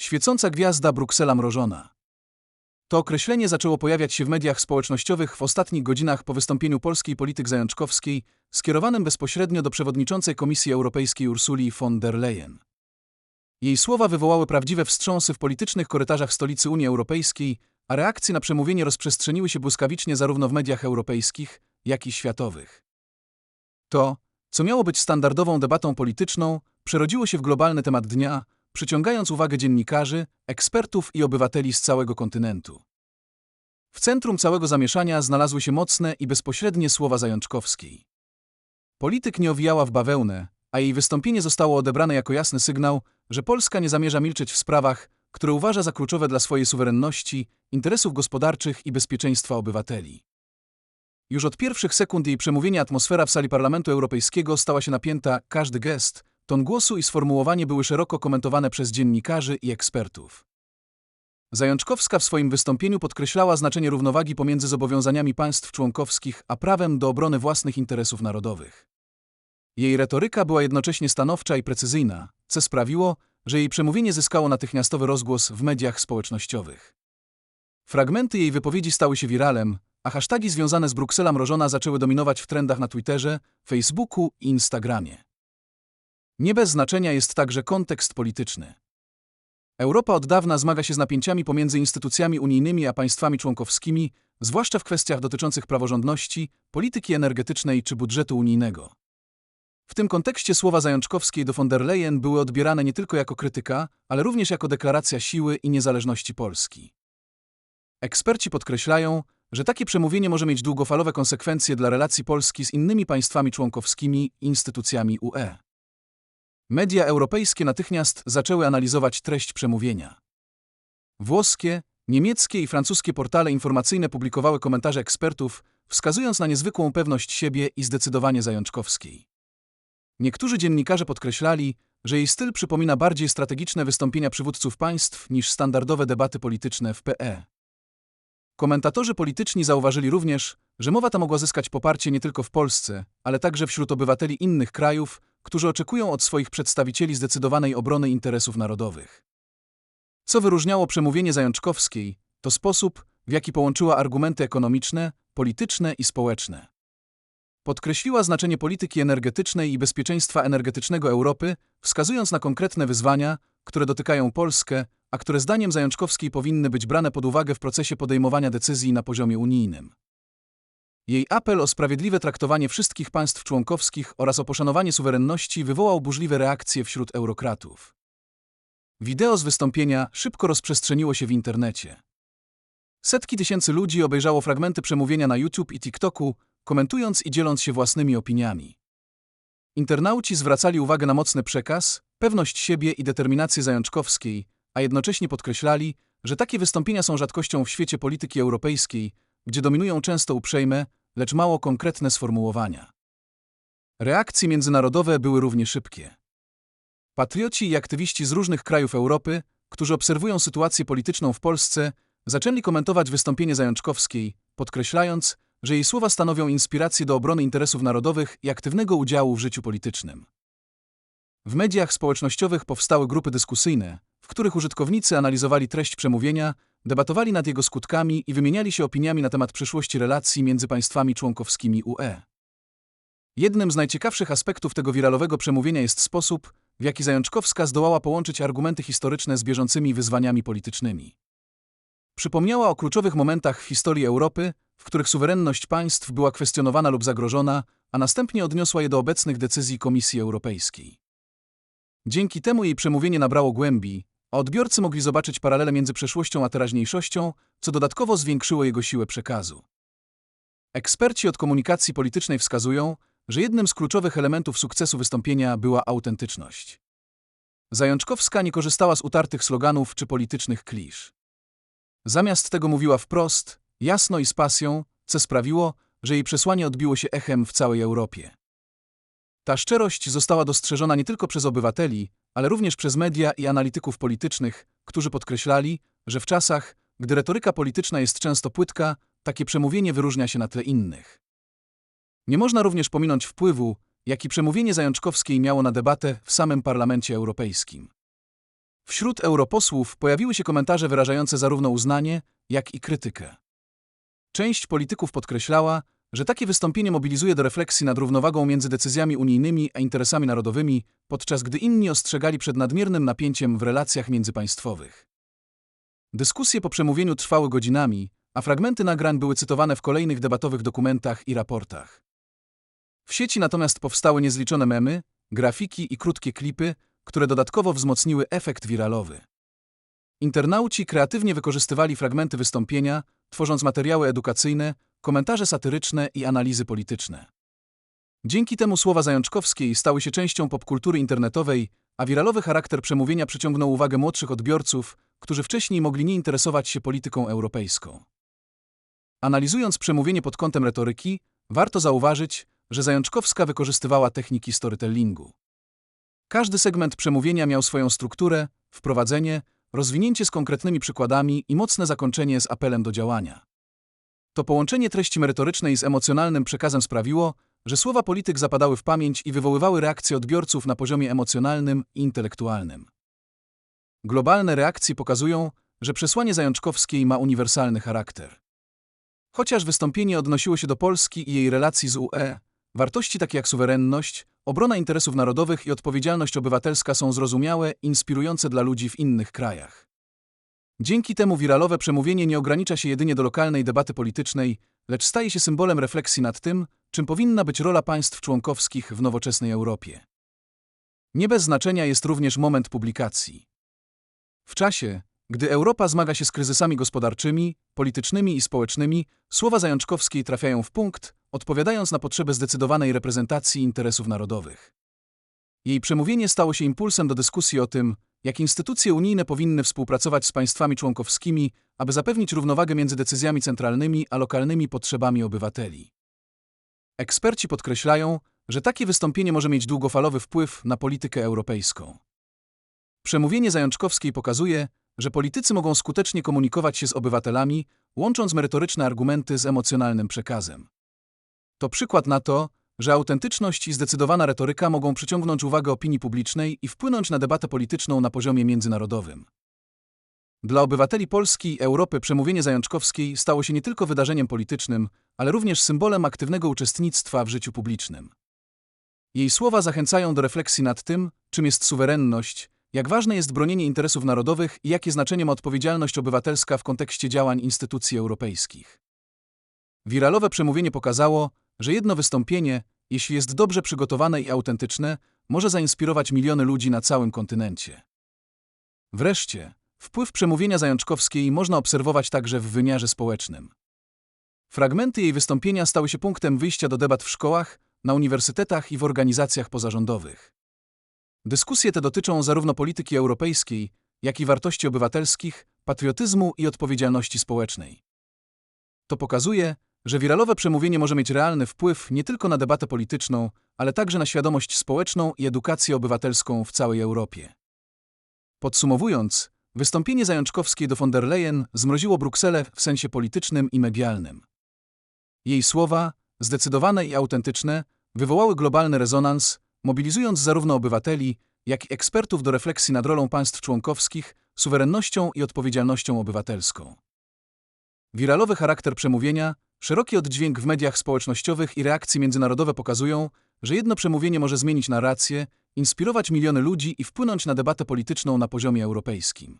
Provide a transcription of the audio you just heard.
Świecąca gwiazda Bruksela mrożona. To określenie zaczęło pojawiać się w mediach społecznościowych w ostatnich godzinach po wystąpieniu polskiej polityk zajączkowskiej skierowanym bezpośrednio do przewodniczącej Komisji Europejskiej Ursuli von der Leyen. Jej słowa wywołały prawdziwe wstrząsy w politycznych korytarzach stolicy Unii Europejskiej, a reakcje na przemówienie rozprzestrzeniły się błyskawicznie zarówno w mediach europejskich, jak i światowych. To, co miało być standardową debatą polityczną, przerodziło się w globalny temat dnia, przyciągając uwagę dziennikarzy, ekspertów i obywateli z całego kontynentu. W centrum całego zamieszania znalazły się mocne i bezpośrednie słowa Zajączkowskiej. Polityk nie owijała w bawełnę, a jej wystąpienie zostało odebrane jako jasny sygnał, że Polska nie zamierza milczeć w sprawach, które uważa za kluczowe dla swojej suwerenności, interesów gospodarczych i bezpieczeństwa obywateli. Już od pierwszych sekund jej przemówienia atmosfera w sali Parlamentu Europejskiego stała się napięta, każdy gest, ton głosu i sformułowanie były szeroko komentowane przez dziennikarzy i ekspertów. Zajączkowska w swoim wystąpieniu podkreślała znaczenie równowagi pomiędzy zobowiązaniami państw członkowskich a prawem do obrony własnych interesów narodowych. Jej retoryka była jednocześnie stanowcza i precyzyjna, co sprawiło, że jej przemówienie zyskało natychmiastowy rozgłos w mediach społecznościowych. Fragmenty jej wypowiedzi stały się wiralem, a hasztagi związane z Bruksela mrożona zaczęły dominować w trendach na Twitterze, Facebooku i Instagramie. Nie bez znaczenia jest także kontekst polityczny. Europa od dawna zmaga się z napięciami pomiędzy instytucjami unijnymi a państwami członkowskimi, zwłaszcza w kwestiach dotyczących praworządności, polityki energetycznej czy budżetu unijnego. W tym kontekście słowa Zajączkowskiej do von der Leyen były odbierane nie tylko jako krytyka, ale również jako deklaracja siły i niezależności Polski. Eksperci podkreślają, że takie przemówienie może mieć długofalowe konsekwencje dla relacji Polski z innymi państwami członkowskimi i instytucjami UE. Media europejskie natychmiast zaczęły analizować treść przemówienia. Włoskie, niemieckie i francuskie portale informacyjne publikowały komentarze ekspertów, wskazując na niezwykłą pewność siebie i zdecydowanie Zajączkowskiej. Niektórzy dziennikarze podkreślali, że jej styl przypomina bardziej strategiczne wystąpienia przywódców państw niż standardowe debaty polityczne w PE. Komentatorzy polityczni zauważyli również, że mowa ta mogła zyskać poparcie nie tylko w Polsce, ale także wśród obywateli innych krajów, którzy oczekują od swoich przedstawicieli zdecydowanej obrony interesów narodowych. Co wyróżniało przemówienie Zajączkowskiej, to sposób, w jaki połączyła argumenty ekonomiczne, polityczne i społeczne. Podkreśliła znaczenie polityki energetycznej i bezpieczeństwa energetycznego Europy, wskazując na konkretne wyzwania, które dotykają Polskę, a które zdaniem Zajączkowskiej powinny być brane pod uwagę w procesie podejmowania decyzji na poziomie unijnym. Jej apel o sprawiedliwe traktowanie wszystkich państw członkowskich oraz o poszanowanie suwerenności wywołał burzliwe reakcje wśród eurokratów. Wideo z wystąpienia szybko rozprzestrzeniło się w internecie. Setki tysięcy ludzi obejrzało fragmenty przemówienia na YouTube i TikToku, komentując i dzieląc się własnymi opiniami. Internauci zwracali uwagę na mocny przekaz, pewność siebie i determinację zajączkowskiej, a jednocześnie podkreślali, że takie wystąpienia są rzadkością w świecie polityki europejskiej, gdzie dominują często uprzejme, lecz mało konkretne sformułowania. Reakcje międzynarodowe były równie szybkie. Patrioci i aktywiści z różnych krajów Europy, którzy obserwują sytuację polityczną w Polsce, zaczęli komentować wystąpienie Zajączkowskiej, podkreślając, że jej słowa stanowią inspirację do obrony interesów narodowych i aktywnego udziału w życiu politycznym. W mediach społecznościowych powstały grupy dyskusyjne, w których użytkownicy analizowali treść przemówienia, debatowali nad jego skutkami i wymieniali się opiniami na temat przyszłości relacji między państwami członkowskimi UE. Jednym z najciekawszych aspektów tego wiralowego przemówienia jest sposób, w jaki Zajączkowska zdołała połączyć argumenty historyczne z bieżącymi wyzwaniami politycznymi. Przypomniała o kluczowych momentach w historii Europy, w których suwerenność państw była kwestionowana lub zagrożona, a następnie odniosła je do obecnych decyzji Komisji Europejskiej. Dzięki temu jej przemówienie nabrało głębi, a odbiorcy mogli zobaczyć paralele między przeszłością a teraźniejszością, co dodatkowo zwiększyło jego siłę przekazu. Eksperci od komunikacji politycznej wskazują, że jednym z kluczowych elementów sukcesu wystąpienia była autentyczność. Zajączkowska nie korzystała z utartych sloganów czy politycznych klisz. Zamiast tego mówiła wprost, jasno i z pasją, co sprawiło, że jej przesłanie odbiło się echem w całej Europie. Ta szczerość została dostrzeżona nie tylko przez obywateli, ale również przez media i analityków politycznych, którzy podkreślali, że w czasach, gdy retoryka polityczna jest często płytka, takie przemówienie wyróżnia się na tle innych. Nie można również pominąć wpływu, jaki przemówienie Zajączkowskiej miało na debatę w samym Parlamencie Europejskim. Wśród europosłów pojawiły się komentarze wyrażające zarówno uznanie, jak i krytykę. Część polityków podkreślała, że takie wystąpienie mobilizuje do refleksji nad równowagą między decyzjami unijnymi a interesami narodowymi, podczas gdy inni ostrzegali przed nadmiernym napięciem w relacjach międzypaństwowych. Dyskusje po przemówieniu trwały godzinami, a fragmenty nagrań były cytowane w kolejnych debatowych dokumentach i raportach. W sieci natomiast powstały niezliczone memy, grafiki i krótkie klipy, które dodatkowo wzmocniły efekt wiralowy. Internauci kreatywnie wykorzystywali fragmenty wystąpienia, tworząc materiały edukacyjne, komentarze satyryczne i analizy polityczne. Dzięki temu słowa Zajączkowskiej stały się częścią popkultury internetowej, a wiralowy charakter przemówienia przyciągnął uwagę młodszych odbiorców, którzy wcześniej mogli nie interesować się polityką europejską. Analizując przemówienie pod kątem retoryki, warto zauważyć, że Zajączkowska wykorzystywała techniki storytellingu. Każdy segment przemówienia miał swoją strukturę, wprowadzenie, rozwinięcie z konkretnymi przykładami i mocne zakończenie z apelem do działania. To połączenie treści merytorycznej z emocjonalnym przekazem sprawiło, że słowa polityk zapadały w pamięć i wywoływały reakcje odbiorców na poziomie emocjonalnym i intelektualnym. Globalne reakcje pokazują, że przesłanie Zajączkowskiej ma uniwersalny charakter. Chociaż wystąpienie odnosiło się do Polski i jej relacji z UE, wartości takie jak suwerenność, obrona interesów narodowych i odpowiedzialność obywatelska są zrozumiałe, inspirujące dla ludzi w innych krajach. Dzięki temu wiralowe przemówienie nie ogranicza się jedynie do lokalnej debaty politycznej, lecz staje się symbolem refleksji nad tym, czym powinna być rola państw członkowskich w nowoczesnej Europie. Nie bez znaczenia jest również moment publikacji. W czasie, gdy Europa zmaga się z kryzysami gospodarczymi, politycznymi i społecznymi, słowa Zajączkowskiej trafiają w punkt, odpowiadając na potrzebę zdecydowanej reprezentacji interesów narodowych. Jej przemówienie stało się impulsem do dyskusji o tym, jak instytucje unijne powinny współpracować z państwami członkowskimi, aby zapewnić równowagę między decyzjami centralnymi a lokalnymi potrzebami obywateli. Eksperci podkreślają, że takie wystąpienie może mieć długofalowy wpływ na politykę europejską. Przemówienie Zajączkowskiej pokazuje, że politycy mogą skutecznie komunikować się z obywatelami, łącząc merytoryczne argumenty z emocjonalnym przekazem. To przykład na to, że autentyczność i zdecydowana retoryka mogą przyciągnąć uwagę opinii publicznej i wpłynąć na debatę polityczną na poziomie międzynarodowym. Dla obywateli Polski i Europy przemówienie Zajączkowskiej stało się nie tylko wydarzeniem politycznym, ale również symbolem aktywnego uczestnictwa w życiu publicznym. Jej słowa zachęcają do refleksji nad tym, czym jest suwerenność, jak ważne jest bronienie interesów narodowych i jakie znaczenie ma odpowiedzialność obywatelska w kontekście działań instytucji europejskich. Wiralowe przemówienie pokazało, że jedno wystąpienie, jeśli jest dobrze przygotowane i autentyczne, może zainspirować miliony ludzi na całym kontynencie. Wreszcie, wpływ przemówienia Zajączkowskiej można obserwować także w wymiarze społecznym. Fragmenty jej wystąpienia stały się punktem wyjścia do debat w szkołach, na uniwersytetach i w organizacjach pozarządowych. Dyskusje te dotyczą zarówno polityki europejskiej, jak i wartości obywatelskich, patriotyzmu i odpowiedzialności społecznej. To pokazuje, że wiralowe przemówienie może mieć realny wpływ nie tylko na debatę polityczną, ale także na świadomość społeczną i edukację obywatelską w całej Europie. Podsumowując, wystąpienie Zajączkowskiej do von der Leyen zmroziło Brukselę w sensie politycznym i medialnym. Jej słowa, zdecydowane i autentyczne, wywołały globalny rezonans, mobilizując zarówno obywateli, jak i ekspertów do refleksji nad rolą państw członkowskich, suwerennością i odpowiedzialnością obywatelską. Wiralowy charakter przemówienia, szeroki oddźwięk w mediach społecznościowych i reakcje międzynarodowe pokazują, że jedno przemówienie może zmienić narrację, inspirować miliony ludzi i wpłynąć na debatę polityczną na poziomie europejskim.